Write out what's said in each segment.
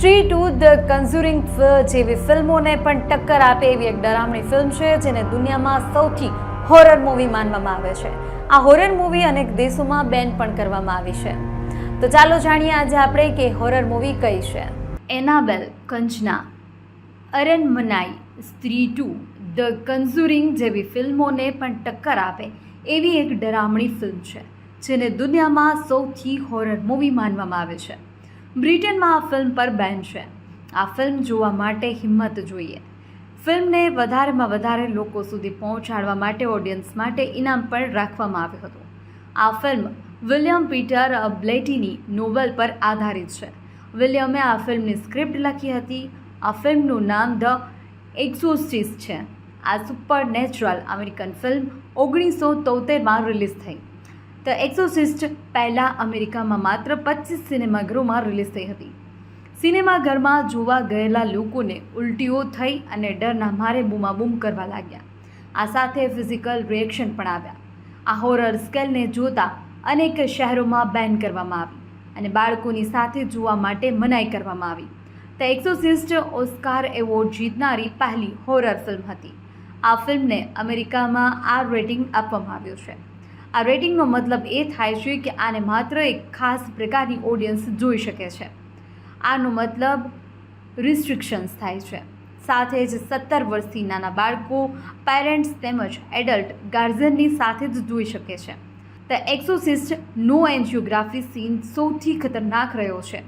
સ્ટ્રી to the કન્ઝ્યુરિંગ જેવી ફિલ્મોને પણ ટક્કર આપે એવી એક ડરામણી ફિલ્મ છે, જેને દુનિયામાં સૌથી હોરર મૂવી માનવામાં આવે છે. આ હોરર મૂવી અનેક દેશોમાં બેન પણ કરવામાં આવી છે. તો ચાલો જાણીએ આજે આપણે કે હોરર મૂવી કઈ છે. એનાબેલ કંચના અરન મનાઈ સ્ત્રી ટુ ધ કન્ઝુરિંગ જેવી ફિલ્મોને પણ ટક્કર આપે એવી એક ડરામણી ફિલ્મ છે, જેને દુનિયામાં સૌથી હોરર મૂવી માનવામાં આવે છે. બ્રિટનમાં આ ફિલ્મ પર બેન છે. આ ફિલ્મ જોવા માટે હિંમત જોઈએ. ફિલ્મને વધારેમાં વધારે લોકો સુધી પહોંચાડવા માટે ઓડિયન્સ માટે ઇનામ પણ રાખવામાં આવ્યું હતું. આ ફિલ્મ વિલિયમ પીટર બ્લેટીની નોવેલ પર આધારિત છે. વિલિયમે આ ફિલ્મની સ્ક્રિપ્ટ લખી હતી. આ ફિલ્મનું નામ ધ એક્સોસિસ છે. આ સુપર નેચરલ અમેરિકન ફિલ્મ ઓગણીસો તોતેરમાં રિલીઝ થઈ. ધ એક્સોસિસ્ટ પહેલાં અમેરિકામાં માત્ર પચીસ સિનેમાઘરોમાં રિલીઝ થઈ હતી. સિનેમાઘરમાં જોવા ગયેલા લોકોને ઉલટીઓ થઈ અને ડરના મારે બૂમાબૂમ કરવા લાગ્યા. આ સાથે ફિઝિકલ રિએક્શન પણ આવ્યા. આ હોરર સ્કેલને જોતા અનેક શહેરોમાં બેન કરવામાં આવી અને બાળકોની સાથે જોવા માટે મનાઈ કરવામાં આવી. ધ એક્સોસિસ્ટ ઓસ્કાર એવોર્ડ જીતનારી પહેલી હોરર ફિલ્મ હતી. આ ફિલ્મને અમેરિકામાં આર રેટિંગ આપવામાં આવ્યું છે. આ રેટિંગનો મતલબ એ થાય છે કે આને માત્ર એક ખાસ પ્રકારની ઓડિયન્સ જોઈ શકે છે. આનો મતલબ રિસ્ટ્રિક્શન્સ થાય છે. સાથે જ સત્તર વર્ષથી નાના બાળકો પેરેન્ટ્સ તેમજ એડલ્ટ ગાર્ઝિયનની સાથે જ જોઈ શકે છે. ધ એક્સોસિસ્ટ નો એન્જિયોગ્રાફી સીન સૌથી ખતરનાક રહ્યો છે.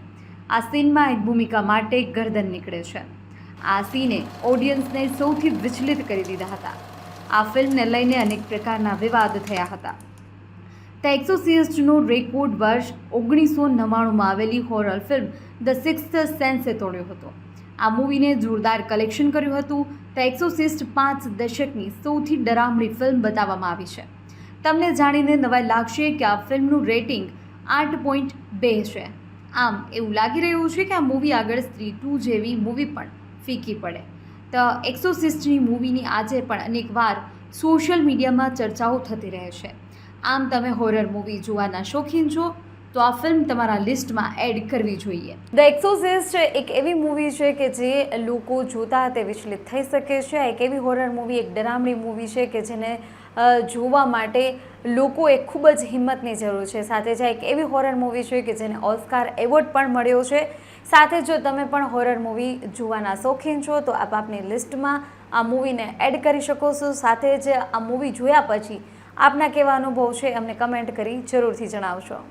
આ સીનમાં એક ભૂમિકા માટે ગરદન નીકળે છે. આ સીને ઓડિયન્સને સૌથી વિચલિત કરી દીધા હતા. આ ફિલ્મને લઈને અનેક પ્રકારના વિવાદ થયા હતા. ધ એક્સોસિસ્ટનું રેકોર્ડ વર્ષ ઓગણીસો નવ્વાણુંમાં આવેલી હોરર ફિલ્મ ધ સિક્સ્થ સેન્સે તોડ્યો હતો. આ મૂવીને જોરદાર કલેક્શન કર્યું હતું. ધ એક્સોસિસ્ટ પાંચ દશકની સૌથી ડરામણી ફિલ્મ બતાવવામાં આવી છે. તમને જાણીને નવાઈ લાગશે કે આ ફિલ્મનું રેટિંગ આઠ પોઈન્ટ બે છે. આમ, એવું લાગી રહ્યું છે કે આ મૂવી આગળ સ્ત્રી ટુ જેવી મૂવી પણ ફીકી પડે. ધ એક્સોસિસ્ટની મૂવીની આજે પણ અનેકવાર સોશિયલ મીડિયામાં ચર્ચાઓ થતી રહે છે. આમ તમે હોરર મૂવી જોવાના શોખીન છો, તો આ ફિલ્મ તમારા લિસ્ટમાં એડ કરવી જોઈએ. ધ એક્સોસિસ્ટ એક એવી મૂવી છે કે જે લોકો જોતા તે વિચલિત થઈ શકે છે. એક એવી હોરર મૂવી એક ડરામણી મૂવી છે કે જેને જોવા માટે લોકોએ ખૂબ જ હિંમતની જરૂર છે. સાથે જ એક એવી હોરર મૂવી છે કે જેને ઓસ્કાર એવોર્ડ પણ મળ્યો છે. સાથે જો તમે પણ હોરર મૂવી જોવાના શોખીન છો, તો આપ આપની લિસ્ટમાં આ મૂવીને એડ કરી શકો છો. સાથે જ આ મૂવી જોયા પછી આપના કેવા અનુભવ છે અમને કમેન્ટ કરી જરૂરથી જણાવશો.